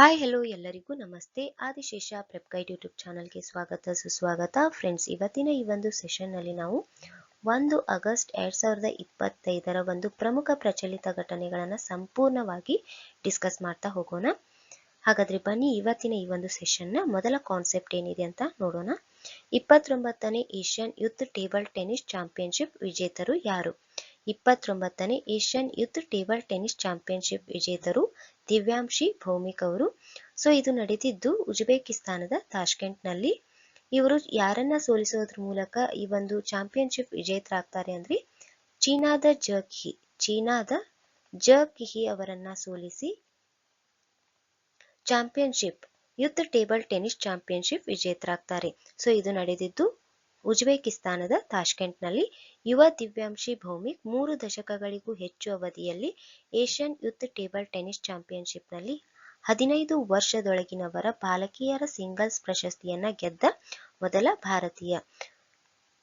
Hi hello ಎಲ್ಲರಿಗೂ ನಮಸ್ತೆ. Adishesha prep guide YouTube ಚಾನಲ್ಗೆ ಸ್ವಾಗತ, ಸುಸ್ವಾಗತ. ಫ್ರೆಂಡ್ಸ್ ಇವತ್ತಿನ ಈ ಒಂದು ಸೆಷನ್ನಲ್ಲಿ ನಾವು ಒಂದು ಆಗಸ್ಟ್ ಎರಡ್ ಸಾವಿರದ ಇಪ್ಪತ್ತೈದರ ಒಂದು ಪ್ರಮುಖ ಪ್ರಚಲಿತ ಘಟನೆಗಳನ್ನು ಸಂಪೂರ್ಣವಾಗಿ ಡಿಸ್ಕಸ್ ಮಾಡ್ತಾ ಹೋಗೋಣ. ಹಾಗಾದ್ರೆ ಬನ್ನಿ ಇವತ್ತಿನ ಈ ಒಂದು ಸೆಷನ್ನ ಮೊದಲ ಕಾನ್ಸೆಪ್ಟ್ ಏನಿದೆ ಅಂತ ನೋಡೋಣ. ಇಪ್ಪತ್ತೊಂಬತ್ತನೇ Asian youth table tennis championship ವಿಜೇತರು ಯಾರು? ಇಪ್ಪತ್ತೊಂಬತ್ತನೇ Asian youth table tennis championship ವಿಜೇತರು Divyanshi ಭೌಮಿಕ್ ಅವರು. ಸೊ, ಇದು ನಡೆದಿದ್ದು ಉಜ್ಬೇಕಿಸ್ತಾನದ ತಾಷ್ಕೆಂಟ್ನಲ್ಲಿ. ಇವರು ಯಾರನ್ನ ಸೋಲಿಸೋದ್ರ ಮೂಲಕ ಈ ಒಂದು ಚಾಂಪಿಯನ್ಶಿಪ್ ವಿಜೇತರಾಗ್ತಾರೆ ಅಂದ್ರೆ ಚೀನಾದ ಜರ್ಕಿ ಚೀನಾದ ಜಕಿಹಿ ಅವರನ್ನ ಸೋಲಿಸಿ championship youth table tennis championship ವಿಜೇತರಾಗ್ತಾರೆ. So, ಇದು ನಡೆದಿದ್ದು ಉಜ್ಬೇಕಿಸ್ತಾನದ ತಾಷ್ಕೆಂಟ್ನಲ್ಲಿ ಯುವ ದಿವ್ಯಾಂಶಿ ಭೌಮಿಕ್ ಮೂರು ದಶಕಗಳಿಗೂ ಹೆಚ್ಚು ಅವಧಿಯಲ್ಲಿ ಏಷ್ಯನ್ ಯುತ್ ಟೇಬಲ್ ಟೆನಿಸ್ ಚಾಂಪಿಯನ್ಶಿಪ್ನಲ್ಲಿ ಹದಿನೈದು ವರ್ಷದೊಳಗಿನವರ ಬಾಲಕಿಯರ ಸಿಂಗಲ್ಸ್ ಪ್ರಶಸ್ತಿಯನ್ನ ಗೆದ್ದ ಮೊದಲ ಭಾರತೀಯ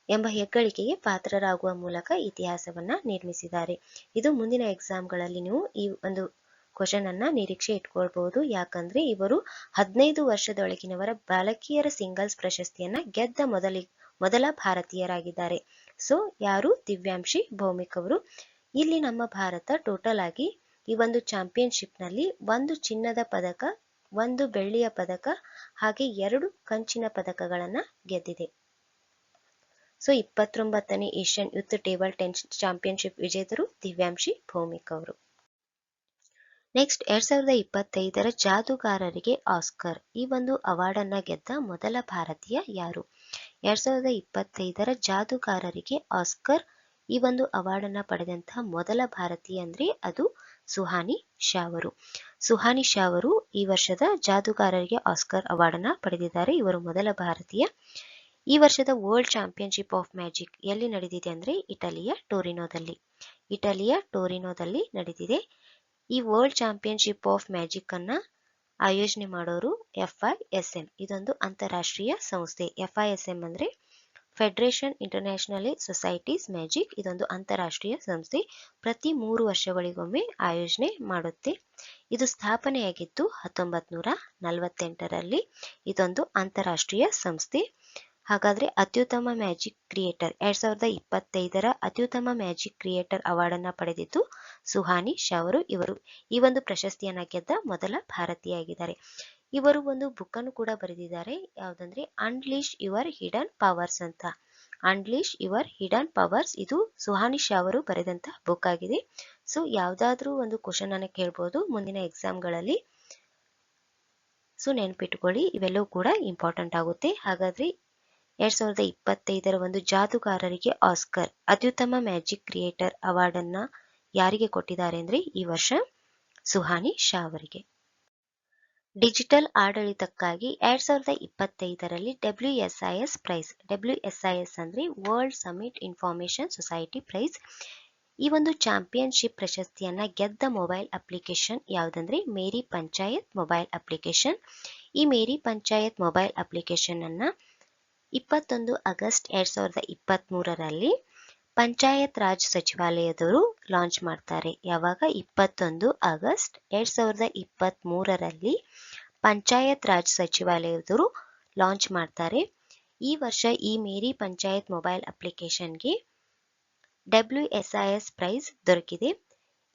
ಎಂಬ ಹೆಗ್ಗಳಿಕೆಗೆ ಪಾತ್ರರಾಗುವ ಮೂಲಕ ಇತಿಹಾಸವನ್ನ ನಿರ್ಮಿಸಿದ್ದಾರೆ. ಇದು ಮುಂದಿನ ಎಕ್ಸಾಮ್ಗಳಲ್ಲಿ ನೀವು ಈ ಒಂದು ಕ್ವಶನ್ ಅನ್ನ ನಿರೀಕ್ಷೆ ಇಟ್ಕೊಳ್ಬಹುದು. ಯಾಕಂದ್ರೆ ಇವರು ಹದಿನೈದು ವರ್ಷದೊಳಗಿನವರ ಬಾಲಕಿಯರ ಸಿಂಗಲ್ಸ್ ಪ್ರಶಸ್ತಿಯನ್ನ ಗೆದ್ದ ಮೊದಲಿ ಮೊದಲ ಭಾರತೀಯರಾಗಿದ್ದಾರೆ. ಸೊ, ಯಾರು? ದಿವ್ಯಾಂಶಿ ಭೌಮಿಕ್ ಅವರು ಇಲ್ಲಿ ನಮ್ಮ ಭಾರತ ಟೋಟಲ್ ಆಗಿ ಈ ಒಂದು ಚಾಂಪಿಯನ್ಶಿಪ್ನಲ್ಲಿ ಒಂದು ಚಿನ್ನದ ಪದಕ, ಒಂದು ಬೆಳ್ಳಿಯ ಪದಕ, ಹಾಗೆ ಎರಡು ಕಂಚಿನ ಪದಕಗಳನ್ನ ಗೆದ್ದಿದೆ. ಸೊ, ಇಪ್ಪತ್ತೊಂಬತ್ತನೇ Asian youth table tennis championship ವಿಜೇತರು Divyanshi ಭೌಮಿಕ್ ಅವರು ನೆಕ್ಸ್ಟ್ ಎರಡ್ ಸಾವಿರದ ಇಪ್ಪತ್ತೈದರ ಜಾದೂಗಾರರಿಗೆ ಆಸ್ಕರ್. ಈ ಒಂದು ಅವಾರ್ಡ್ ಅನ್ನ ಗೆದ್ದ ಮೊದಲ ಭಾರತೀಯ ಯಾರು? ಎರಡ್ ಸಾವಿರದ ಇಪ್ಪತ್ತೈದರ ಜಾದೂಗಾರರಿಗೆ ಆಸ್ಕರ್. ಈ ಒಂದು ಅವಾರ್ಡ್ ಅನ್ನ ಪಡೆದಂತಹ ಮೊದಲ ಭಾರತೀಯ ಅಂದ್ರೆ ಅದು ಸುಹಾನಿ ಶಾ ಅವರು. ಸುಹಾನಿ ಶಾ ಅವರು ಈ ವರ್ಷದ ಜಾದೂಗಾರರಿಗೆ ಆಸ್ಕರ್ ಅವಾರ್ಡ್ ಅನ್ನ ಪಡೆದಿದ್ದಾರೆ. ಇವರು ಮೊದಲ ಭಾರತೀಯ. ಈ ವರ್ಷದ ವರ್ಲ್ಡ್ ಚಾಂಪಿಯನ್ಶಿಪ್ ಆಫ್ ಮ್ಯಾಜಿಕ್ ಎಲ್ಲಿ ನಡೆದಿದೆ ಅಂದ್ರೆ ಇಟಲಿಯ ಟೋರಿನೋದಲ್ಲಿ. ಇಟಲಿಯ ಟೋರಿನೋದಲ್ಲಿ ನಡೆದಿದೆ ಈ ವರ್ಲ್ಡ್ ಚಾಂಪಿಯನ್ಶಿಪ್ ಆಫ್ ಮ್ಯಾಜಿಕ್ ಅನ್ನ ಆಯೋಜನೆ ಮಾಡೋರು ಎಫ್ ಐ ಎಸ್ ಎಂ ಇದೊಂದು ಅಂತಾರಾಷ್ಟ್ರೀಯ ಸಂಸ್ಥೆ. ಎಫ್ ಐ ಎಸ್ ಎಂ ಅಂದ್ರೆ ಫೆಡರೇಷನ್ ಇಂಟರ್ನ್ಯಾಷನಲ್ ಸೊಸೈಟೀಸ್ ಮ್ಯಾಜಿಕ್ ಇದೊಂದು ಅಂತಾರಾಷ್ಟ್ರೀಯ ಸಂಸ್ಥೆ. ಪ್ರತಿ ಮೂರು ವರ್ಷಗಳಿಗೊಮ್ಮೆ ಆಯೋಜನೆ ಮಾಡುತ್ತೆ. ಇದು ಸ್ಥಾಪನೆಯಾಗಿದ್ದು ಹತ್ತೊಂಬತ್ ನೂರ ನಲವತ್ತೆಂಟರಲ್ಲಿ. ಇದೊಂದು ಅಂತಾರಾಷ್ಟ್ರೀಯ ಸಂಸ್ಥೆ. ಹಾಗಾದ್ರೆ ಅತ್ಯುತ್ತಮ ಮ್ಯಾಜಿಕ್ ಕ್ರಿಯೇಟರ್. ಎರಡ್ ಸಾವಿರದ ಇಪ್ಪತ್ತೈದರ ಅತ್ಯುತ್ತಮ ಮ್ಯಾಜಿಕ್ ಕ್ರಿಯೇಟರ್ ಅವಾರ್ಡ್ ಅನ್ನ ಪಡೆದಿದ್ದು ಸುಹಾನಿ ಶಾ ಅವರು ಇವರು. ಈ ಒಂದು ಪ್ರಶಸ್ತಿಯನ್ನ ಗೆದ್ದ ಮೊದಲ ಭಾರತೀಯ ಆಗಿದ್ದಾರೆ ಇವರು ಒಂದು ಬುಕ್ ಅನ್ನು ಕೂಡ ಬರೆದಿದ್ದಾರೆ. ಯಾವ್ದಂದ್ರೆ ಅನ್ಲೀಶ್ ಯುವರ್ ಹಿಡನ್ ಪವರ್ಸ್ ಅಂತ. ಅನ್ಲೀಶ್ ಯುವರ್ ಹಿಡನ್ ಪವರ್ಸ್ ಇದು ಸುಹಾನಿ ಶಾ ಅವರು ಬರೆದಂತ ಬುಕ್ ಆಗಿದೆ. ಸೊ, ಯಾವ್ದಾದ್ರು ಒಂದು ಕ್ವಶನ್ ಅನ್ನ ಕೇಳ್ಬೋದು. ಮುಂದಿನ ಎಕ್ಸಾಮ್ಗಳಲ್ಲಿ ಸೊ, ನೆನ್ಪಿಟ್ಕೊಳ್ಳಿ. ಇವೆಲ್ಲವೂ ಕೂಡ ಇಂಪಾರ್ಟೆಂಟ್ ಆಗುತ್ತೆ. ಹಾಗಾದ್ರೆ ಎರಡ್ ಸಾವಿರದ ಇಪ್ಪತ್ತೈದರ ಒಂದು ಜಾದುಗಾರರಿಗೆ ಆಸ್ಕರ್. ಅತ್ಯುತ್ತಮ ಮ್ಯಾಜಿಕ್ ಕ್ರಿಯೇಟರ್ ಅವಾರ್ಡ್ ಅನ್ನ ಯಾರಿಗೆ ಕೊಟ್ಟಿದ್ದಾರೆ ಅಂದ್ರೆ ಈ ವರ್ಷ ಸುಹಾನಿ ಶಾ ಅವರಿಗೆ. ಡಿಜಿಟಲ್ ಆಡಳಿತಕ್ಕಾಗಿ ಎರಡ್ ಸಾವಿರದ ಇಪ್ಪತ್ತೈದರಲ್ಲಿ W S I S prize. W S I S ಅಂದ್ರೆ world summit information society prize. ಈ ಒಂದು ಚಾಂಪಿಯನ್ಶಿಪ್ ಪ್ರಶಸ್ತಿಯನ್ನ ಗೆದ್ದ ಮೊಬೈಲ್ ಅಪ್ಲಿಕೇಶನ್ ಯಾವುದಂದ್ರೆ ಮೇರಿ ಪಂಚಾಯತ್ ಮೊಬೈಲ್ ಅಪ್ಲಿಕೇಶನ್. ಈ ಮೇರಿ ಪಂಚಾಯತ್ ಮೊಬೈಲ್ ಅಪ್ಲಿಕೇಶನ್ ಅನ್ನ ಇಪ್ಪತ್ತೊಂದು ಆಗಸ್ಟ್ ಎರಡ್ ಸಾವಿರದ ಇಪ್ಪತ್ತ್ ಮೂರರಲ್ಲಿ ಪಂಚಾಯತ್ ರಾಜ್ ಸಚಿವಾಲಯದವರು ಲಾಂಚ್ ಮಾಡ್ತಾರೆ. ಯಾವಾಗ? ಇಪ್ಪತ್ತೊಂದು ಆಗಸ್ಟ್ ಎರಡ್ ಸಾವಿರದ ಇಪ್ಪತ್ತ್ ಮೂರರಲ್ಲಿ ಪಂಚಾಯತ್ ರಾಜ್ ಸಚಿವಾಲಯದವರು ಲಾಂಚ್ ಮಾಡ್ತಾರೆ. ಈ ವರ್ಷ ಈ ಮೇರಿ ಪಂಚಾಯತ್ ಮೊಬೈಲ್ ಅಪ್ಲಿಕೇಶನ್ಗೆ W S I S prize ದೊರಕಿದೆ.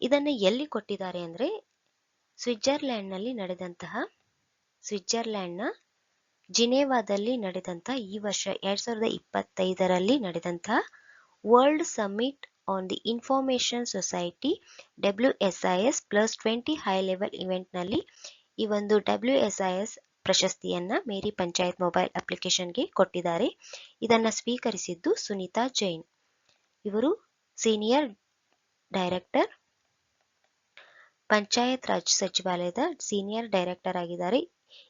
ಇದನ್ನ ಎಲ್ಲಿ ಕೊಟ್ಟಿದ್ದಾರೆ ಅಂದ್ರೆ ಸ್ವಿಟ್ಜರ್ಲ್ಯಾಂಡ್ನಲ್ಲಿ ನಡೆದಂತಹ ಸ್ವಿಟ್ಜರ್ಲ್ಯಾಂಡ್ನ ಜಿನೇವಾದಲ್ಲಿ ನಡೆದಂತ ಈ ವರ್ಷ ಎರಡ್ ಸಾವಿರದ ಇಪ್ಪತ್ತೈದರಲ್ಲಿ ನಡೆದಂತಹ world summit on the information society W S I S plus twenty high level ಇವೆಂಟ್ನಲ್ಲಿ ಈ ಒಂದು ಡಬ್ಲ್ಯೂ ಎಸ್ ಐ ಎಸ್ ಪ್ರಶಸ್ತಿಯನ್ನ ಮೇರಿ ಪಂಚಾಯತ್ ಮೊಬೈಲ್ ಅಪ್ಲಿಕೇಶನ್ಗೆ ಕೊಟ್ಟಿದ್ದಾರೆ. ಇದನ್ನ ಸ್ವೀಕರಿಸಿದ್ದು ಸುನೀತಾ ಜೈನ್. ಇವರು ಸೀನಿಯರ್ ಡೈರೆಕ್ಟರ್, ಪಂಚಾಯತ್ ರಾಜ್ ಸಚಿವಾಲಯದ ಸೀನಿಯರ್ ಡೈರೆಕ್ಟರ್ ಆಗಿದ್ದಾರೆ.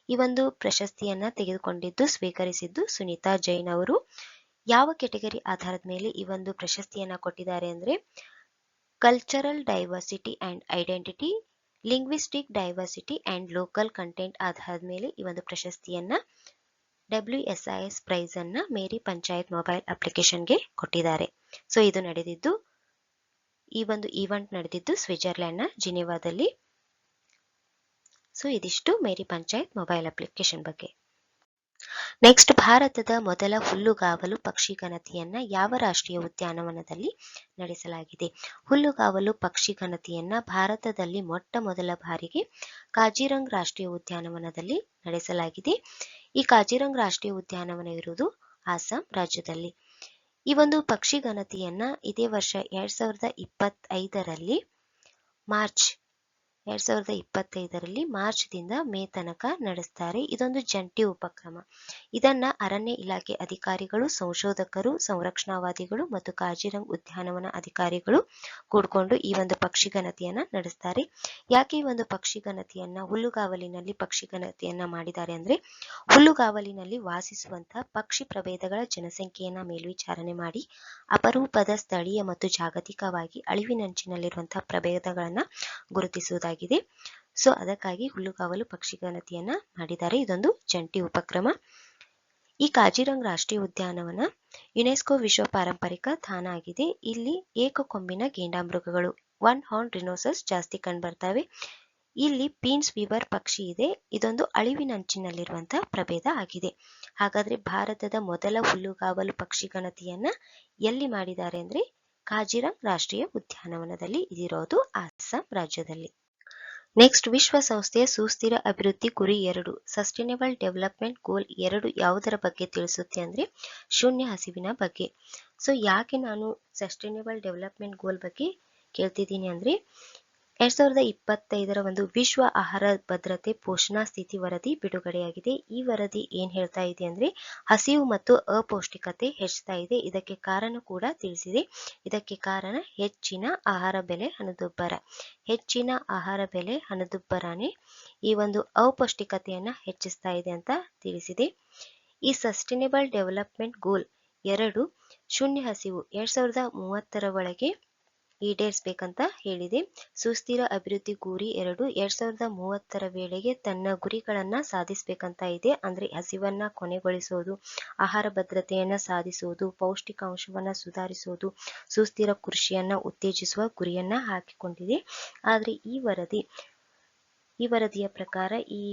ಈ ಒಂದು ಪ್ರಶಸ್ತಿಯನ್ನ ತೆಗೆದುಕೊಂಡಿದ್ದು, ಸ್ವೀಕರಿಸಿದ್ದು ಸುನೀತಾ ಜೈನ್ ಅವರು. ಯಾವ ಕೆಟಗರಿ ಆಧಾರದ ಮೇಲೆ ಈ ಒಂದು ಪ್ರಶಸ್ತಿಯನ್ನ ಕೊಟ್ಟಿದ್ದಾರೆ ಅಂದ್ರೆ cultural diversity and identity linguistic diversity and local content ಆಧಾರದ ಮೇಲೆ ಈ ಒಂದು ಪ್ರಶಸ್ತಿಯನ್ನ W S I S prize ಅನ್ನ ಮೇರಿ ಪಂಚಾಯತ್ ಮೊಬೈಲ್ ಅಪ್ಲಿಕೇಶನ್ಗೆ ಕೊಟ್ಟಿದ್ದಾರೆ. ಸೊ ಇದು ನಡೆದಿದ್ದು, ಈ ಒಂದು ಈವೆಂಟ್ ನಡೆದಿದ್ದು ಸ್ವಿಟ್ಜರ್ಲ್ಯಾಂಡ್ನ ಜಿನಿವಾದಲ್ಲಿ ಸೊ ಇದಿಷ್ಟು ಮೇರಿ ಪಂಚಾಯತ್ ಮೊಬೈಲ್ ಅಪ್ಲಿಕೇಶನ್ ಬಗ್ಗೆ. ನೆಕ್ಸ್ಟ್ ಭಾರತದ ಮೊದಲ ಹುಲ್ಲುಗಾವಲು ಪಕ್ಷಿ ಗಣತಿಯನ್ನ ಯಾವ ರಾಷ್ಟ್ರೀಯ ಉದ್ಯಾನವನದಲ್ಲಿ ನಡೆಸಲಾಗಿದೆ? ಹುಲ್ಲುಗಾವಲು ಪಕ್ಷಿ ಗಣತಿಯನ್ನ ಭಾರತದಲ್ಲಿ ಮೊಟ್ಟ ಮೊದಲ ಬಾರಿಗೆ ಕಾಜಿರಂಗ್ ರಾಷ್ಟ್ರೀಯ ಉದ್ಯಾನವನದಲ್ಲಿ ನಡೆಸಲಾಗಿದೆ. ಈ ಕಾಜಿರಂಗ್ ರಾಷ್ಟ್ರೀಯ ಉದ್ಯಾನವನ ಇರುವುದು ಅಸ್ಸಾಂ ರಾಜ್ಯದಲ್ಲಿ. ಈ ಒಂದು ಪಕ್ಷಿ ಗಣತಿಯನ್ನ ಇದೇ ವರ್ಷ ಎರಡ್ ಸಾವಿರದ ಇಪ್ಪತ್ತೈದರಲ್ಲಿ ಮಾರ್ಚ್ ಎರಡ್ ಸಾವಿರದ ಇಪ್ಪತ್ತೈದರಲ್ಲಿ ಮಾರ್ಚ್ದಿಂದ ಮೇ ತನಕ ನಡೆಸ್ತಾರೆ. ಇದೊಂದು ಜಂಟಿ ಉಪಕ್ರಮ. ಇದನ್ನ ಅರಣ್ಯ ಇಲಾಖೆ ಅಧಿಕಾರಿಗಳು, ಸಂಶೋಧಕರು, ಸಂರಕ್ಷಣಾವಾದಿಗಳು ಮತ್ತು ಕಾಜಿರಂಗ್ ಉದ್ಯಾನವನ ಅಧಿಕಾರಿಗಳು ಕೂಡ್ಕೊಂಡು ಈ ಒಂದು ಪಕ್ಷಿಗಣತಿಯನ್ನ ನಡೆಸ್ತಾರೆ. ಯಾಕೆ ಈ ಒಂದು ಪಕ್ಷಿಗಣತಿಯನ್ನ ಹುಲ್ಲುಗಾವಲಿನಲ್ಲಿ ಪಕ್ಷಿಗಣತಿಯನ್ನ ಮಾಡಿದ್ದಾರೆ ಅಂದ್ರೆ, ಹುಲ್ಲುಗಾವಲಿನಲ್ಲಿ ವಾಸಿಸುವಂತಹ ಪಕ್ಷಿ ಪ್ರಭೇದಗಳ ಜನಸಂಖ್ಯೆಯನ್ನ ಮೇಲ್ವಿಚಾರಣೆ ಮಾಡಿ, ಅಪರೂಪದ ಸ್ಥಳೀಯ ಮತ್ತು ಜಾಗತಿಕವಾಗಿ ಅಳಿವಿನಂಚಿನಲ್ಲಿರುವಂತಹ ಪ್ರಭೇದಗಳನ್ನ ಗುರುತಿಸುವುದಾಗಿದೆ ಸೊ ಅದಕ್ಕಾಗಿ ಹುಲ್ಲುಗಾವಲು ಪಕ್ಷಿಗಣತಿಯನ್ನ ಮಾಡಿದ್ದಾರೆ. ಇದೊಂದು ಜಂಟಿ ಉಪಕ್ರಮ. ಈ ಕಾಜಿರಂಗ್ ರಾಷ್ಟ್ರೀಯ ಉದ್ಯಾನವನ ಯುನೆಸ್ಕೋ ವಿಶ್ವ ಪಾರಂಪರಿಕ ತಾಣ ಆಗಿದೆ. ಇಲ್ಲಿ ಏಕಕೊಂಬಿನ ಗೇಂಡಾಮೃಗಗಳು ಒನ್ ಹಾರ್ನ್ ರಿನೋಸಸ್ ಜಾಸ್ತಿ ಕಂಡುಬರ್ತವೆ ಇಲ್ಲಿ ಪೀನ್ಸ್ ವಿವರ್ ಪಕ್ಷಿ ಇದೆ. ಇದೊಂದು ಅಳಿವಿನಂಚಿನಲ್ಲಿರುವಂತಹ ಪ್ರಭೇದ ಆಗಿದೆ. ಹಾಗಾದ್ರೆ ಭಾರತದ ಮೊದಲ ಹುಲ್ಲುಗಾವಲು ಪಕ್ಷಿ ಗಣತಿಯನ್ನ ಎಲ್ಲಿ ಮಾಡಿದ್ದಾರೆ ಅಂದ್ರೆ ಕಾಜಿರಂಗ್ ರಾಷ್ಟ್ರೀಯ ಉದ್ಯಾನವನದಲ್ಲಿ ಇದಿರೋದು ಅಸ್ಸಾಂ ರಾಜ್ಯದಲ್ಲಿ. ನೆಕ್ಸ್ಟ್ ವಿಶ್ವಸಂಸ್ಥೆಯ ಸುಸ್ಥಿರ ಅಭಿವೃದ್ಧಿ ಗುರಿ ಎರಡು. ಸಸ್ಟೈನೇಬಲ್ ಡೆವಲಪ್ಮೆಂಟ್ ಗೋಲ್ ಎರಡು ಯಾವುದರ ಬಗ್ಗೆ ತಿಳಿಸುತ್ತೆ ಅಂದ್ರೆ ಶೂನ್ಯ ಹಸಿವಿನ ಬಗ್ಗೆ. ಸೊ ಯಾಕೆ ನಾನು ಸಸ್ಟೈನೇಬಲ್ ಡೆವಲಪ್ಮೆಂಟ್ ಗೋಲ್ ಬಗ್ಗೆ ಕೇಳ್ತಿದ್ದೀನಿ ಅಂದ್ರೆ ಎರಡ್ ಸಾವಿರದ ಇಪ್ಪತ್ತೈದರ ಒಂದು ವಿಶ್ವ ಆಹಾರ ಭದ್ರತೆ ಪೋಷಣಾ ಸ್ಥಿತಿ ವರದಿ ಬಿಡುಗಡೆಯಾಗಿದೆ. ಈ ವರದಿ ಏನ್ ಹೇಳ್ತಾ ಇದೆ ಅಂದ್ರೆ ಹಸಿವು ಮತ್ತು ಅಪೌಷ್ಟಿಕತೆ ಹೆಚ್ಚುತ್ತಾ ಇದೆ. ಇದಕ್ಕೆ ಕಾರಣ ಕೂಡ ತಿಳಿಸಿದೆ. ಇದಕ್ಕೆ ಕಾರಣ ಹೆಚ್ಚಿನ ಆಹಾರ ಬೆಲೆ ಹಣದುಬ್ಬರ. ಹೆಚ್ಚಿನ ಆಹಾರ ಬೆಲೆ ಹಣದುಬ್ಬರನೇ ಈ ಒಂದು ಅಪೌಷ್ಟಿಕತೆಯನ್ನ ಹೆಚ್ಚಿಸ್ತಾ ಇದೆ ಅಂತ ತಿಳಿಸಿದೆ. ಈ ಸಸ್ಟೈನೇಬಲ್ ಡೆವಲಪ್ಮೆಂಟ್ ಗೋಲ್ ಎರಡು ಶೂನ್ಯ ಹಸಿವು ಎರಡ್ ಸಾವಿರದ ಮೂವತ್ತರ ಒಳಗೆ ಈಡೇರಿಸಬೇಕಂತ ಹೇಳಿದೆ. ಸುಸ್ಥಿರ ಅಭಿವೃದ್ಧಿ ಗುರಿ ಎರಡು ಎರಡ್ ಸಾವಿರದ ಮೂವತ್ತರ ವೇಳೆಗೆ ತನ್ನ ಗುರಿಗಳನ್ನ ಸಾಧಿಸಬೇಕಂತ ಇದೆ. ಅಂದ್ರೆ ಹಸಿವನ್ನ ಕೊನೆಗೊಳಿಸೋದು, ಆಹಾರ ಭದ್ರತೆಯನ್ನ ಸಾಧಿಸುವುದು ಪೌಷ್ಟಿಕಾಂಶವನ್ನ ಸುಧಾರಿಸುವುದು ಸುಸ್ಥಿರ ಕೃಷಿಯನ್ನ ಉತ್ತೇಜಿಸುವ ಗುರಿಯನ್ನ ಹಾಕಿಕೊಂಡಿದೆ. ಆದ್ರೆ ಈ ವರದಿ, ಈ ವರದಿಯ ಪ್ರಕಾರ ಈ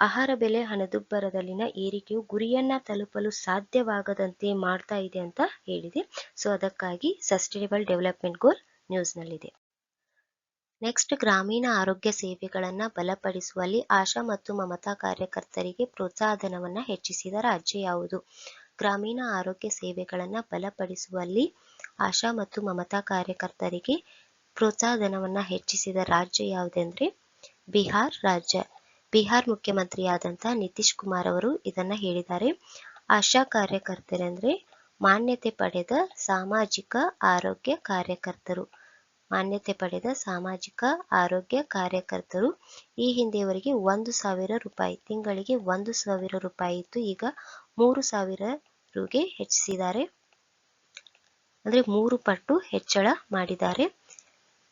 ಆಹಾರ ಬೆಲೆ ಹಣದುಬ್ಬರದಲ್ಲಿನ ಏರಿಕೆಯು ಗುರಿಯನ್ನ ತಲುಪಲು ಸಾಧ್ಯವಾಗದಂತೆ ಮಾಡ್ತಾ ಇದೆ ಅಂತ ಹೇಳಿದೆ. ಸೊ, ಅದಕ್ಕಾಗಿ ಸಸ್ಟೈನಬಲ್ ಡೆವಲಪ್ಮೆಂಟ್ ಗೋಲ್ ನ್ಯೂಸ್ನಲ್ಲಿದೆ. ನೆಕ್ಸ್ಟ್ ಗ್ರಾಮೀಣ ಆರೋಗ್ಯ ಸೇವೆಗಳನ್ನ ಬಲಪಡಿಸುವಲ್ಲಿ ಆಶಾ ಮತ್ತು ಮಮತಾ ಕಾರ್ಯಕರ್ತರಿಗೆ ಪ್ರೋತ್ಸಾಹಧನವನ್ನ ಹೆಚ್ಚಿಸಿದ ರಾಜ್ಯ ಯಾವುದು? ಗ್ರಾಮೀಣ ಆರೋಗ್ಯ ಸೇವೆಗಳನ್ನ ಬಲಪಡಿಸುವಲ್ಲಿ ಆಶಾ ಮತ್ತು ಮಮತಾ ಕಾರ್ಯಕರ್ತರಿಗೆ ಪ್ರೋತ್ಸಾಹಧನವನ್ನ ಹೆಚ್ಚಿಸಿದ ರಾಜ್ಯ ಯಾವುದೆಂದ್ರೆ ಬಿಹಾರ್ ರಾಜ್ಯ. ಬಿಹಾರ್ ಮುಖ್ಯಮಂತ್ರಿಯಾದಂತಹ ನಿತೀಶ್ ಕುಮಾರ್ ಅವರು ಇದನ್ನ ಹೇಳಿದ್ದಾರೆ. ಆಶಾ ಕಾರ್ಯಕರ್ತರೆಂದರೆ ಮಾನ್ಯತೆ ಪಡೆದ ಸಾಮಾಜಿಕ ಆರೋಗ್ಯ ಕಾರ್ಯಕರ್ತರು. ಮಾನ್ಯತೆ ಪಡೆದ ಸಾಮಾಜಿಕ ಆರೋಗ್ಯ ಕಾರ್ಯಕರ್ತರು ಈ ಹಿಂದೆಯವರೆಗೆ ಒಂದು ಸಾವಿರ ರೂಪಾಯಿ, ತಿಂಗಳಿಗೆ ಒಂದು ಸಾವಿರ ರೂಪಾಯಿ ಇತ್ತು. ಈಗ ಮೂರು ಸಾವಿರ ರುಗೆ ಹೆಚ್ಚಿಸಿದ್ದಾರೆ. ಅಂದ್ರೆ ಮೂರು ಪಟ್ಟು ಹೆಚ್ಚಳ ಮಾಡಿದ್ದಾರೆ.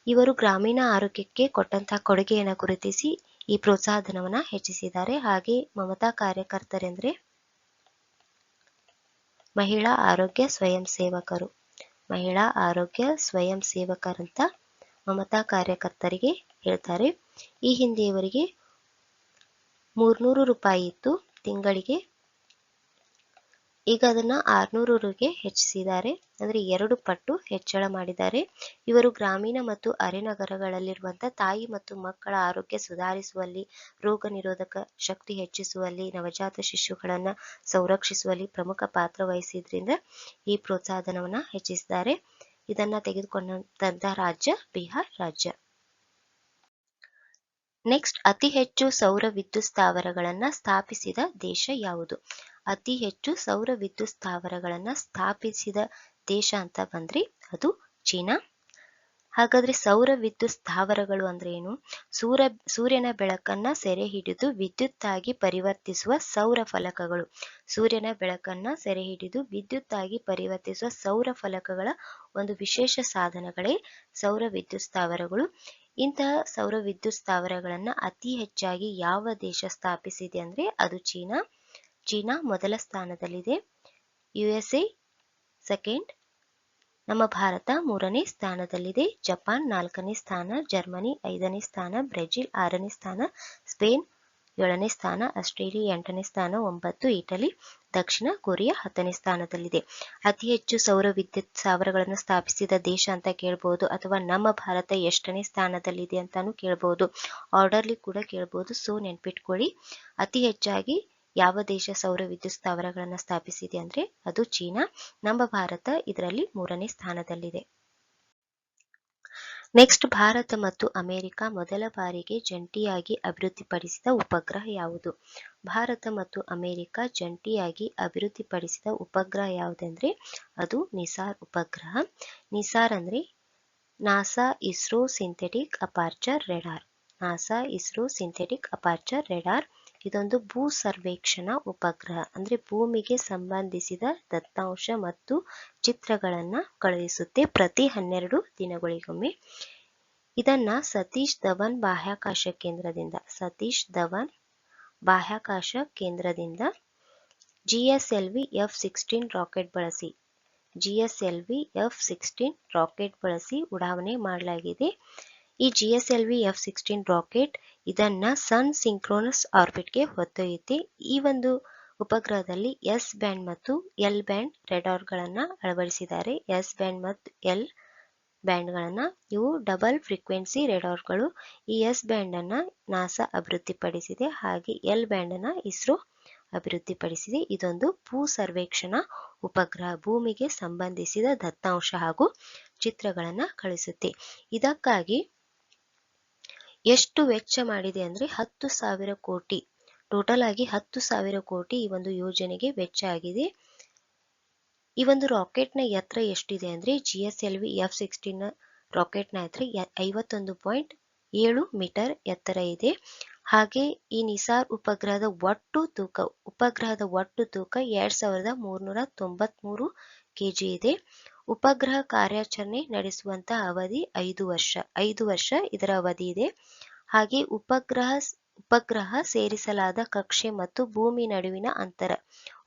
ಇವರು ಗ್ರಾಮೀಣ ಆರೋಗ್ಯಕ್ಕೆ ಕೊಟ್ಟಂತಹ ಕೊಡುಗೆಯನ್ನು ಗುರುತಿಸಿ ಈ ಪ್ರೋತ್ಸಾಹನವನ್ನ ಹೆಚ್ಚಿಸಿದ್ದಾರೆ. ಹಾಗೆ ಮಮತಾ ಕಾರ್ಯಕರ್ತರೆಂದರೆ ಮಹಿಳಾ ಆರೋಗ್ಯ ಸ್ವಯಂ ಸೇವಕರು. ಮಹಿಳಾ ಆರೋಗ್ಯ ಸ್ವಯಂ ಸೇವಕರಂತ ಮಮತಾ ಕಾರ್ಯಕರ್ತರಿಗೆ ಹೇಳ್ತಾರೆ. ಈ ಹಿಂದೆ ಇವರಿಗೆ ಮೂರ್ನೂರು ರೂಪಾಯಿ ಇತ್ತು ತಿಂಗಳಿಗೆ ಈಗ ಅದನ್ನ ಆರ್ನೂರು ರುಗೆ ಹೆಚ್ಚಿಸಿದ್ದಾರೆ. ಅಂದ್ರೆ ಎರಡು ಪಟ್ಟು ಹೆಚ್ಚಳ ಮಾಡಿದ್ದಾರೆ. ಇವರು ಗ್ರಾಮೀಣ ಮತ್ತು ಅರೆ ನಗರಗಳಲ್ಲಿರುವಂತ ತಾಯಿ ಮತ್ತು ಮಕ್ಕಳ ಆರೋಗ್ಯ ಸುಧಾರಿಸುವಲ್ಲಿ, ರೋಗ ನಿರೋಧಕ ಶಕ್ತಿ ಹೆಚ್ಚಿಸುವಲ್ಲಿ, ನವಜಾತ ಶಿಶುಗಳನ್ನ ಸಂರಕ್ಷಿಸುವಲ್ಲಿ ಪ್ರಮುಖ ಪಾತ್ರ ವಹಿಸಿದ್ರಿಂದ ಈ ಪ್ರೋತ್ಸಾಹಧನವನ್ನ ಹೆಚ್ಚಿಸಿದ್ದಾರೆ. ಇದನ್ನ ತೆಗೆದುಕೊಂಡಂತ ರಾಜ್ಯ ಬಿಹಾರ್ ರಾಜ್ಯ. ನೆಕ್ಸ್ಟ್ ಅತಿ ಹೆಚ್ಚು ಸೌರ ವಿದ್ಯುತ್ ಸ್ಥಾವರಗಳನ್ನ ಸ್ಥಾಪಿಸಿದ ದೇಶ ಯಾವುದು? ಅತಿ ಹೆಚ್ಚು ಸೌರ ವಿದ್ಯುತ್ ಸ್ಥಾವರಗಳನ್ನ ಸ್ಥಾಪಿಸಿದ ದೇಶ ಅಂತ ಬಂದ್ರಿ ಅದು ಚೀನಾ. ಹಾಗಾದ್ರೆ ಸೌರ ವಿದ್ಯುತ್ ಸ್ಥಾವರಗಳು ಅಂದ್ರೆ ಏನು? ಸೂರ, ಸೂರ್ಯನ ಬೆಳಕನ್ನ ಸೆರೆ ಹಿಡಿದು ವಿದ್ಯುತ್ ಆಗಿ ಪರಿವರ್ತಿಸುವ ಸೌರ ಫಲಕಗಳು. ಸೂರ್ಯನ ಬೆಳಕನ್ನ ಸೆರೆ ಹಿಡಿದು ವಿದ್ಯುತ್ ಆಗಿ ಪರಿವರ್ತಿಸುವ ಸೌರ ಫಲಕಗಳ ಒಂದು ವಿಶೇಷ ಸಾಧನಗಳೇ ಸೌರ ವಿದ್ಯುತ್ ಸ್ಥಾವರಗಳು. ಇಂತಹ ಸೌರ ವಿದ್ಯುತ್ ಸ್ಥಾವರಗಳನ್ನ ಅತಿ ಹೆಚ್ಚಾಗಿ ಯಾವ ದೇಶ ಸ್ಥಾಪಿಸಿದೆ ಅಂದ್ರೆ ಅದು ಚೀನಾ. ಚೀನಾ ಮೊದಲ ಸ್ಥಾನದಲ್ಲಿದೆ. ಯು ಎಸ್ ಎ ಸೆಕೆಂಡ್ ನಮ್ಮ ಭಾರತ ಮೂರನೇ ಸ್ಥಾನದಲ್ಲಿದೆ. ಜಪಾನ್ ನಾಲ್ಕನೇ ಸ್ಥಾನ, ಜರ್ಮನಿ ಐದನೇ ಸ್ಥಾನ, ಬ್ರೆಜಿಲ್ ಆರನೇ ಸ್ಥಾನ, ಸ್ಪೇನ್ ಏಳನೇ ಸ್ಥಾನ, ಆಸ್ಟ್ರೇಲಿಯಾ ಎಂಟನೇ ಸ್ಥಾನ, ಒಂಬತ್ತು ಇಟಲಿ. ದಕ್ಷಿಣ ಕೊರಿಯಾ ಹತ್ತನೇ ಸ್ಥಾನದಲ್ಲಿದೆ. ಅತಿ ಹೆಚ್ಚು ಸೌರ ವಿದ್ಯುತ್ ಸ್ಥಾವರಗಳನ್ನು ಸ್ಥಾಪಿಸಿದ ದೇಶ ಅಂತ ಕೇಳ್ಬೋದು ಅಥವಾ ನಮ್ಮ ಭಾರತ ಎಷ್ಟನೇ ಸ್ಥಾನದಲ್ಲಿದೆ ಅಂತಾನು ಕೇಳ್ಬೋದು. ಆರ್ಡರ್ಲಿ ಕೂಡ ಕೇಳ್ಬೋದು. ಸೊ ನೆನ್ಪಿಟ್ಕೊಳ್ಳಿ, ಅತಿ ಹೆಚ್ಚಾಗಿ ಯಾವ ದೇಶ ಸೌರ ವಿದ್ಯುತ್ ಸ್ಥಾವರಗಳನ್ನು ಸ್ಥಾಪಿಸಿದೆ ಅಂದ್ರೆ ಅದು ಚೀನಾ. ನಮ್ಮ ಭಾರತ ಇದರಲ್ಲಿ ಮೂರನೇ ಸ್ಥಾನದಲ್ಲಿದೆ. ನೆಕ್ಸ್ಟ್ ಭಾರತ ಮತ್ತು ಅಮೆರಿಕ ಮೊದಲ ಬಾರಿಗೆ ಜಂಟಿಯಾಗಿ ಅಭಿವೃದ್ಧಿಪಡಿಸಿದ ಉಪಗ್ರಹ ಯಾವುದು? ಭಾರತ ಮತ್ತು ಅಮೆರಿಕ ಜಂಟಿಯಾಗಿ ಅಭಿವೃದ್ಧಿಪಡಿಸಿದ ಉಪಗ್ರಹ ಯಾವುದಂದ್ರೆ? ಅದು ನಿಸಾರ್ ಉಪಗ್ರಹ. ನಿಸಾರ್ ಅಂದ್ರೆ NASA ISRO synthetic aperture radar. NASA ISRO synthetic aperture radar. ಇದೊಂದು ಭೂ ಸರ್ವೇಕ್ಷಣಾ ಉಪಗ್ರಹ, ಅಂದ್ರೆ ಭೂಮಿಗೆ ಸಂಬಂಧಿಸಿದ ದತ್ತಾಂಶ ಮತ್ತು ಚಿತ್ರಗಳನ್ನ ಕಳುಹಿಸುತ್ತೆ ಪ್ರತಿ ಹನ್ನೆರಡು ದಿನಗಳಿಗೊಮ್ಮೆ. ಇದನ್ನ ಸತೀಶ್ ಧವನ್ ಬಾಹ್ಯಾಕಾಶ ಕೇಂದ್ರದಿಂದ, ಸತೀಶ್ ಧವನ್ ಬಾಹ್ಯಾಕಾಶ ಕೇಂದ್ರದಿಂದ G S L V F sixteen rocket ಬಳಸಿ G S L V F sixteen rocket ಬಳಸಿ ಉಡಾವಣೆ ಮಾಡಲಾಗಿದೆ. ಈ G S L V F sixteen rocket ಇದನ್ನ ಸನ್ ಸಿಂಕ್ರೋನಸ್ ಆರ್ಬಿಟ್ಗೆ ಹೊತ್ತೊಯ್ಯುತ್ತೆ ಈ ಒಂದು ಉಪಗ್ರಹದಲ್ಲಿ ಎಸ್ ಬ್ಯಾಂಡ್ ಮತ್ತು ಎಲ್ ಬ್ಯಾಂಡ್ ರೆಡಾರ್ಗಳನ್ನು ಅಳವಡಿಸಿದ್ದಾರೆ. ಎಸ್ ಬ್ಯಾಂಡ್ ಮತ್ತು ಎಲ್ ಬ್ಯಾಂಡ್ಗಳನ್ನು ಇವು ಡಬಲ್ ಫ್ರೀಕ್ವೆನ್ಸಿ ರೆಡಾರ್ಗಳು ಈ ಎಸ್ ಬ್ಯಾಂಡ್ ಅನ್ನ ನಾಸಾ ಅಭಿವೃದ್ಧಿಪಡಿಸಿದೆ, ಹಾಗೆ ಎಲ್ ಬ್ಯಾಂಡ್ ಅನ್ನ ಇಸ್ರೋ ಅಭಿವೃದ್ಧಿಪಡಿಸಿದೆ. ಇದೊಂದು ಭೂ ಸರ್ವೇಕ್ಷಣಾ ಉಪಗ್ರಹ, ಭೂಮಿಗೆ ಸಂಬಂಧಿಸಿದ ದತ್ತಾಂಶ ಹಾಗೂ ಚಿತ್ರಗಳನ್ನ ಕಳಿಸುತ್ತೆ. ಇದಕ್ಕಾಗಿ ಎಷ್ಟು ವೆಚ್ಚ ಮಾಡಿದೆ ಅಂದ್ರೆ ಹತ್ತು ಸಾವಿರ ಕೋಟಿ. ಟೋಟಲ್ ಆಗಿ ಹತ್ತು ಸಾವಿರ ಕೋಟಿ ಈ ಒಂದು ಯೋಜನೆಗೆ ವೆಚ್ಚ ಆಗಿದೆ. ಈ ಒಂದು ರಾಕೆಟ್ನ ಎತ್ತರ ಎಷ್ಟಿದೆ ಅಂದ್ರೆ G S L V F sixteen ರಾಕೆಟ್ನ ಎತ್ತರ ಐವತ್ತೊಂದು ಪಾಯಿಂಟ್ ಏಳು ಮೀಟರ್ ಎತ್ತರ ಇದೆ. ಹಾಗೆ ಈ ನಿಸಾರ್ ಉಪಗ್ರಹದ ಒಟ್ಟು ತೂಕ, ಉಪಗ್ರಹದ ಒಟ್ಟು ತೂಕ ಎರಡ್ ಸಾವಿರದ ಮೂರ್ನೂರ ತೊಂಬತ್ಮೂರು ಕೆಜಿ ಇದೆ. ಉಪಗ್ರಹ ಕಾರ್ಯಾಚರಣೆ ನಡೆಸುವಂತಹ ಅವಧಿ ಐದು ವರ್ಷ. ಐದು ವರ್ಷ ಇದರ ಅವಧಿ ಇದೆ. ಹಾಗೆ ಉಪಗ್ರಹ ಉಪಗ್ರಹ ಸೇರಿಸಲಾದ ಕಕ್ಷೆ ಮತ್ತು ಭೂಮಿ ನಡುವಿನ ಅಂತರ.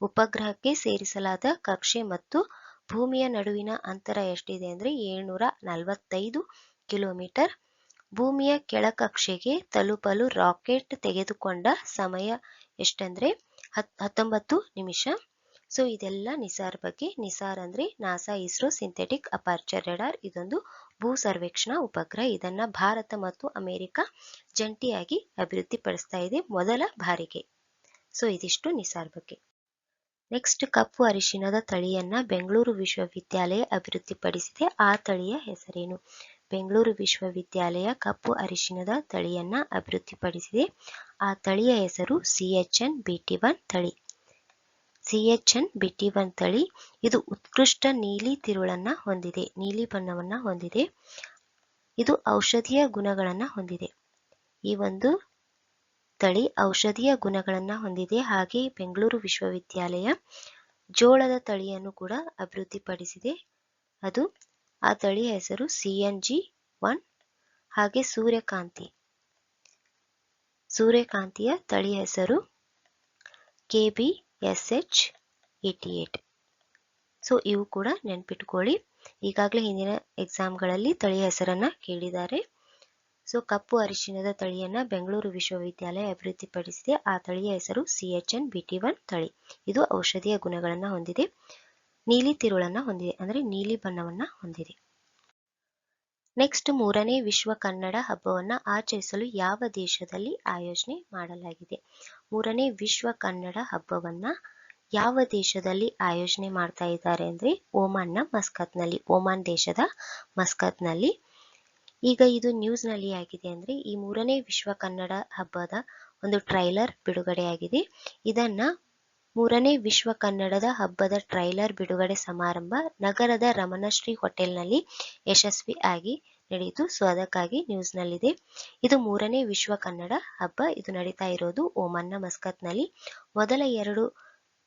ಉಪಗ್ರಹಕ್ಕೆ ಸೇರಿಸಲಾದ ಕಕ್ಷೆ ಮತ್ತು ಭೂಮಿಯ ನಡುವಿನ ಅಂತರ ಎಷ್ಟಿದೆ ಅಂದ್ರೆ ಏಳ್ನೂರ ನಲವತ್ತೈದು ಕಿಲೋಮೀಟರ್. ಭೂಮಿಯ ಕೆಳಕಕ್ಷೆಗೆ ತಲುಪಲು ರಾಕೆಟ್ ತೆಗೆದುಕೊಂಡ ಸಮಯ ಎಷ್ಟಂದ್ರೆ ಹತ್, ಹತ್ತೊಂಬತ್ತು ನಿಮಿಷ. ಸೊ ಇದೆಲ್ಲ ನಿಸಾರ್ ಬಗ್ಗೆ, ನಿಸಾರ್ ಅಂದ್ರೆ NASA ISRO synthetic aperture radar ಇದೊಂದು ಭೂ ಸರ್ವೇಕ್ಷಣಾ ಉಪಗ್ರಹ. ಇದನ್ನ ಭಾರತ ಮತ್ತು ಅಮೆರಿಕ ಜಂಟಿಯಾಗಿ ಅಭಿವೃದ್ಧಿಪಡಿಸ್ತಾ ಇದೆ ಮೊದಲ ಬಾರಿಗೆ. ಸೊ ಇದಿಷ್ಟು ನಿಸಾರ್ ಬಗ್ಗೆ. ನೆಕ್ಸ್ಟ್ ಕಪ್ಪು ಅರಿಶಿನದ ತಳಿಯನ್ನ ಬೆಂಗಳೂರು ವಿಶ್ವವಿದ್ಯಾಲಯ ಅಭಿವೃದ್ಧಿಪಡಿಸಿದೆ. ಆ ತಳಿಯ ಹೆಸರೇನು? ಬೆಂಗಳೂರು ವಿಶ್ವವಿದ್ಯಾಲಯ ಕಪ್ಪು ಅರಿಶಿನದ ತಳಿಯನ್ನ ಅಭಿವೃದ್ಧಿಪಡಿಸಿದೆ. ಆ ತಳಿಯ ಹೆಸರು C H N B T one ತಳಿ. C H N B T one ತಳಿ ಇದು ಉತ್ಕೃಷ್ಟ ನೀಲಿ ತಿರುಳನ್ನ ಹೊಂದಿದೆ. ನೀಲಿ ಬಣ್ಣವನ್ನ ಹೊಂದಿದೆ. ಇದು ಔಷಧೀಯ ಗುಣಗಳನ್ನ ಹೊಂದಿದೆ. ಈ ಒಂದು ತಳಿ ಔಷಧೀಯ ಗುಣಗಳನ್ನ ಹೊಂದಿದೆ. ಹಾಗೆ ಬೆಂಗಳೂರು ವಿಶ್ವವಿದ್ಯಾಲಯ ಜೋಳದ ತಳಿಯನ್ನು ಕೂಡ ಅಭಿವೃದ್ಧಿಪಡಿಸಿದೆ. ಅದು ಆ ತಳಿಯ ಹೆಸರು ಸಿಎನ್ಜಿ ಒನ್. ಹಾಗೆ ಸೂರ್ಯಕಾಂತಿ. ಸೂರ್ಯಕಾಂತಿಯ ತಳಿಯ ಹೆಸರು K B S H eight so ಇವು ಕೂಡ ನೆನ್ಪಿಟ್ಕೊಳ್ಳಿ. ಈಗಾಗಲೇ ಹಿಂದಿನ ಎಕ್ಸಾಮ್ಗಳಲ್ಲಿ ತಳಿಯ ಹೆಸರನ್ನ ಕೇಳಿದ್ದಾರೆ. ಸೊ ಕಪ್ಪು ಅರಿಶಿನದ ತಳಿಯನ್ನ ಬೆಂಗಳೂರು ವಿಶ್ವವಿದ್ಯಾಲಯ ಅಭಿವೃದ್ಧಿಪಡಿಸಿದೆ. ಆ ತಳಿಯ ಹೆಸರು ಸಿಎಚ್ಎನ್ ಬಿಟಿ ಒನ್ ತಳಿ. ಇದು ಔಷಧೀಯ ಗುಣಗಳನ್ನು ಹೊಂದಿದೆ. ನೀಲಿ ತಿರುಳನ್ನು ಹೊಂದಿದೆ. ಅಂದ್ರೆ ನೀಲಿ ಬಣ್ಣವನ್ನು ಹೊಂದಿದೆ. ನೆಕ್ಸ್ಟ್ ಮೂರನೇ ವಿಶ್ವ ಕನ್ನಡ ಹಬ್ಬವನ್ನು ಆಚರಿಸಲು ಯಾವ ದೇಶದಲ್ಲಿ ಆಯೋಜನೆ ಮಾಡಲಾಗಿದೆ? ಮೂರನೇ ವಿಶ್ವ ಕನ್ನಡ ಹಬ್ಬವನ್ನ ಯಾವ ದೇಶದಲ್ಲಿ ಆಯೋಜನೆ ಮಾಡ್ತಾ ಇದ್ದಾರೆ ಅಂದ್ರೆ ಓಮಾನ್ನ ಮಸ್ಕತ್ನಲ್ಲಿ ಓಮಾನ್ ದೇಶದ ಮಸ್ಕತ್ನಲ್ಲಿ. ಈಗ ಇದು ನ್ಯೂಸ್ನಲ್ಲಿ ಆಗಿದೆ ಅಂದ್ರೆ ಈ ಮೂರನೇ ವಿಶ್ವ ಕನ್ನಡ ಹಬ್ಬದ ಒಂದು ಟ್ರೈಲರ್ ಬಿಡುಗಡೆಯಾಗಿದೆ. ಇದನ್ನ ಮೂರನೇ ವಿಶ್ವ ಕನ್ನಡದ ಹಬ್ಬದ ಟ್ರೈಲರ್ ಬಿಡುಗಡೆ ಸಮಾರಂಭ ನಗರದ ರಮಣಶ್ರೀ ಹೋಟೆಲ್ನಲ್ಲಿ ಯಶಸ್ವಿ ಆಗಿ ನಡೆಯಿತು ಸೊ ಅದಕ್ಕಾಗಿ ನ್ಯೂಸ್ ನಲ್ಲಿದೆ. ಇದು ಮೂರನೇ ವಿಶ್ವ ಕನ್ನಡ ಹಬ್ಬ. ಇದು ನಡೀತಾ ಇರೋದು ಓಮನ್ನ ಮಸ್ಕತ್ನಲ್ಲಿ ಮೊದಲ ಎರಡು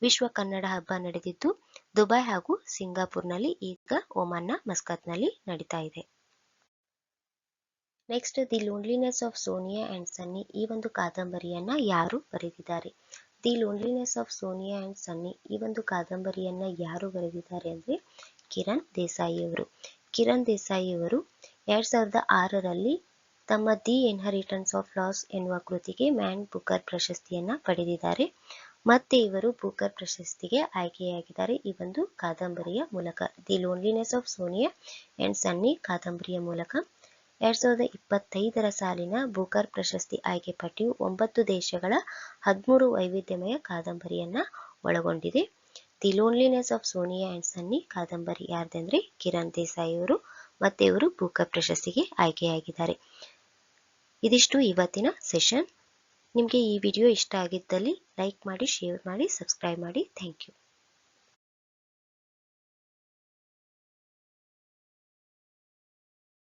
ವಿಶ್ವ ಕನ್ನಡ ಹಬ್ಬ ನಡೆದಿದ್ದು, ದುಬೈ ಹಾಗೂ ಸಿಂಗಾಪುರ್ನಲ್ಲಿ ಈಗ ಓಮನ್ನ ಮಸ್ಕತ್ನಲ್ಲಿ ನಡೀತಾ ಇದೆ. Next the loneliness of Sonia and Sunny ಈ ಒಂದು ಕಾದಂಬರಿಯನ್ನ ಯಾರು ಬರೆದಿದ್ದಾರೆ? The loneliness of Sonia and Sunny ಈ ಒಂದು ಕಾದಂಬರಿಯನ್ನ ಯಾರು ಬರೆದಿದ್ದಾರೆ ಅಂದ್ರೆ ಕಿರಣ್ ದೇಸಾಯಿ ಅವರು ಕಿರಣ್ ದೇಸಾಯಿ ಅವರು ಎರಡ್ ಸಾವಿರದ ಆರರಲ್ಲಿ ತಮ್ಮ ದಿ ಇನ್ಹರಿಟನ್ಸ್ ಆಫ್ ಲಾಸ್ ಎನ್ನುವ ಕೃತಿಗೆ ಮ್ಯಾನ್ ಬುಕರ್ ಪ್ರಶಸ್ತಿಯನ್ನ ಪಡೆದಿದ್ದಾರೆ. ಮತ್ತೆ ಇವರು ಬುಕರ್ ಪ್ರಶಸ್ತಿಗೆ ಆಯ್ಕೆಯಾಗಿದ್ದಾರೆ. ಈ ಒಂದು ಕಾದಂಬರಿಯ ಮೂಲಕ, the loneliness of Sonia and Sunny ಕಾದಂಬರಿಯ ಮೂಲಕ. ಎರಡ್ ಸಾವಿರದ ಇಪ್ಪತ್ತೈದರ ಸಾಲಿನ ಬುಕರ್ ಪ್ರಶಸ್ತಿ ಆಯ್ಕೆ ಪಟ್ಟಿಯು ಒಂಬತ್ತು ದೇಶಗಳ ಹದಿಮೂರು ವೈವಿಧ್ಯಮಯ ಕಾದಂಬರಿಯನ್ನ ಒಳಗೊಂಡಿದೆ. The loneliness of Sonia and Sunny ಕಾದಂಬರಿ ಯಾರ್ದಂದ್ರೆ ಕಿರಣ್ ದೇಸಾಯಿ ಅವರು. ಮತ್ತೆ ಇವರು ಭೂಕ ಪ್ರಶಸ್ತಿಗೆ ಆಯ್ಕೆಯಾಗಿದ್ದಾರೆ. ಇದಿಷ್ಟು ಇವತ್ತಿನ ಸೆಷನ್. ನಿಮಗೆ ಈ ವಿಡಿಯೋ ಇಷ್ಟ ಆಗಿದ್ದಲ್ಲಿ ಲೈಕ್ ಮಾಡಿ, ಶೇರ್ ಮಾಡಿ, ಸಬ್ಸ್ಕ್ರೈಬ್ ಮಾಡಿ. Thank you.